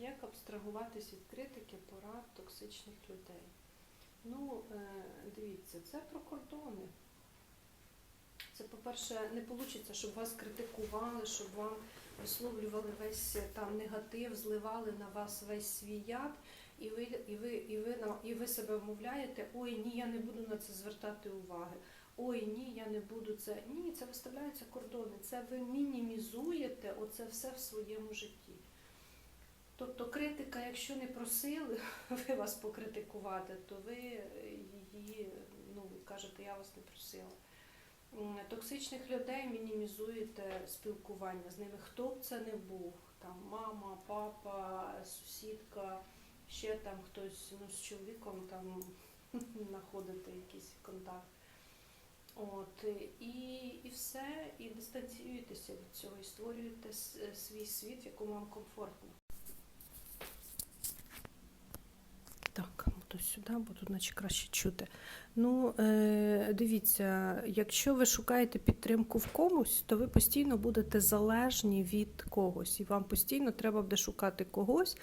Як абстрагуватись від критики, порад токсичних людей? Ну, е, дивіться, це про кордони. Це, по-перше, не вийде, щоб вас критикували, щоб вам висловлювали весь е, там негатив, зливали на вас весь свій яд, і ви, і ви, і ви, і ви себе вмовляєте, ой, ні, я не буду на це звертати уваги. Ой, ні, я не буду це. Ні, це виставляються кордони. Це ви мінімізуєте оце все в своєму житті. Тобто критика, якщо не просили ви вас покритикувати, то ви її ну, кажете, я вас не просила. Токсичних людей мінімізуєте спілкування з ними, хто б це не був, там мама, папа, сусідка, ще там хтось ну, з чоловіком там знаходите якийсь контакт. От, і, і все, і дистанціюєтеся від цього, і створюєте свій світ, в якому вам комфортно. Так, буду сюди, бо тут наче краще чути. Ну, е, дивіться, якщо ви шукаєте підтримку в комусь, то ви постійно будете залежні від когось, і вам постійно треба буде шукати когось,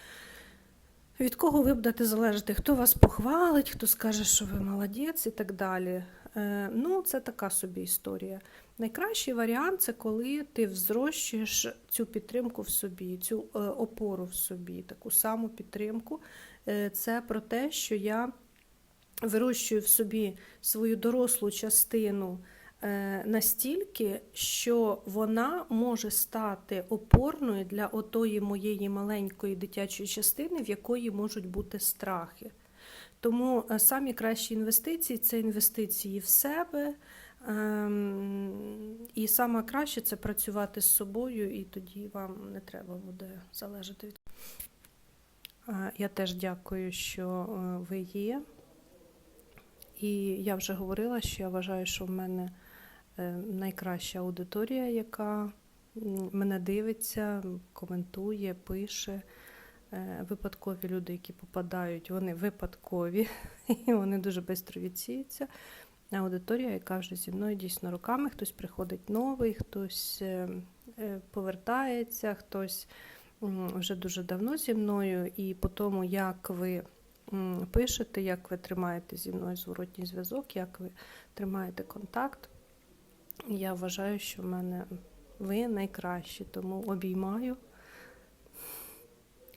від кого ви будете залежати, хто вас похвалить, хто скаже, що ви молодець і так далі. Е, ну, це така собі історія. Найкращий варіант це коли ти взрощуєш цю підтримку в собі, цю е, опору в собі, таку саму підтримку. Е, Це про те, що я вирощую в собі свою дорослу частину настільки, що вона може стати опорною для отої моєї маленької дитячої частини, в якої можуть бути страхи. Тому е, самі кращі інвестиції це інвестиції в себе. Ем, І саме краще це працювати з собою, і тоді вам не треба буде залежати від. Е, Я теж дякую, що е, ви є. І я вже говорила, що я вважаю, що в мене е, найкраща аудиторія, яка мене дивиться, коментує, пише. Е, Випадкові люди, які попадають, вони випадкові, і вони дуже швидко відсіються. Аудиторія, яка вже зі мною дійсно роками, хтось приходить новий, хтось е, е, повертається, хтось вже дуже давно зі мною, і по тому, як ви пишете, як ви тримаєте зі мною зворотній зв'язок, як ви тримаєте контакт, я вважаю, що в мене ви найкращі, тому обіймаю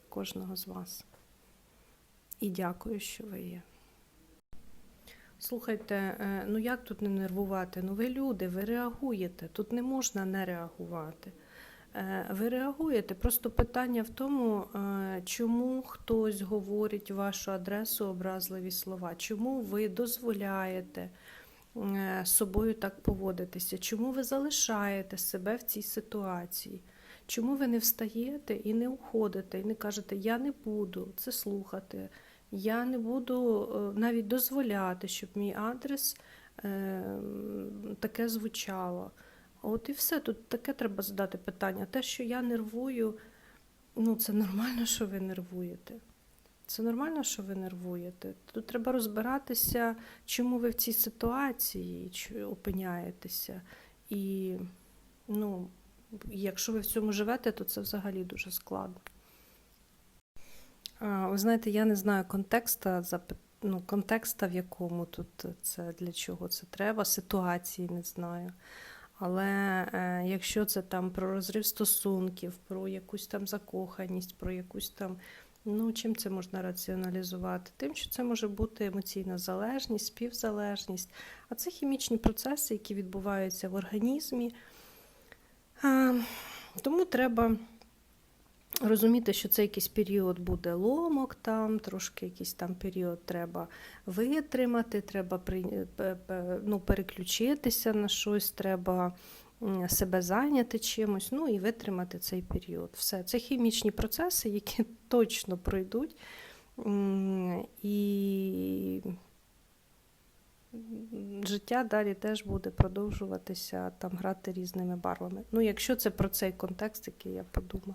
кожного з вас. І дякую, що ви є. Слухайте, е, ну як тут не нервувати? Ну ви люди, ви реагуєте. Тут не можна не реагувати. Е, Ви реагуєте. Просто питання в тому, е, чому хтось говорить вашу адресу образливі слова, чому ви дозволяєте з собою так поводитися, чому ви залишаєте себе в цій ситуації. Чому ви не встаєте і не уходите, і не кажете, я не буду це слухати, я не буду е, навіть дозволяти, щоб мій адрес е, таке звучало. От і все. Тут таке треба задати питання. Те, що я нервую, ну це нормально, що ви нервуєте. Це нормально, що ви нервуєте. Тут треба розбиратися, чому ви в цій ситуації опиняєтеся. І ну, якщо ви в цьому живете, то це взагалі дуже складно. Ви знаєте, я не знаю контекста, ну, контекста, в якому тут це для чого це треба, ситуації не знаю. Але е, якщо це там про розрив стосунків, про якусь там закоханість, про якусь там. Ну, чим це можна раціоналізувати? Тим, що це може бути емоційна залежність, співзалежність, а це хімічні процеси, які відбуваються в організмі. А, тому треба розуміти, що це якийсь період буде ломок, там, трошки якийсь там період треба витримати, треба пе- ну, переключитися на щось, треба себе зайняти чимось, ну і витримати цей період. Все. Це хімічні процеси, які точно пройдуть. І життя далі теж буде продовжуватися, там грати різними барвами. Ну, якщо це про цей контекст, який я подумала.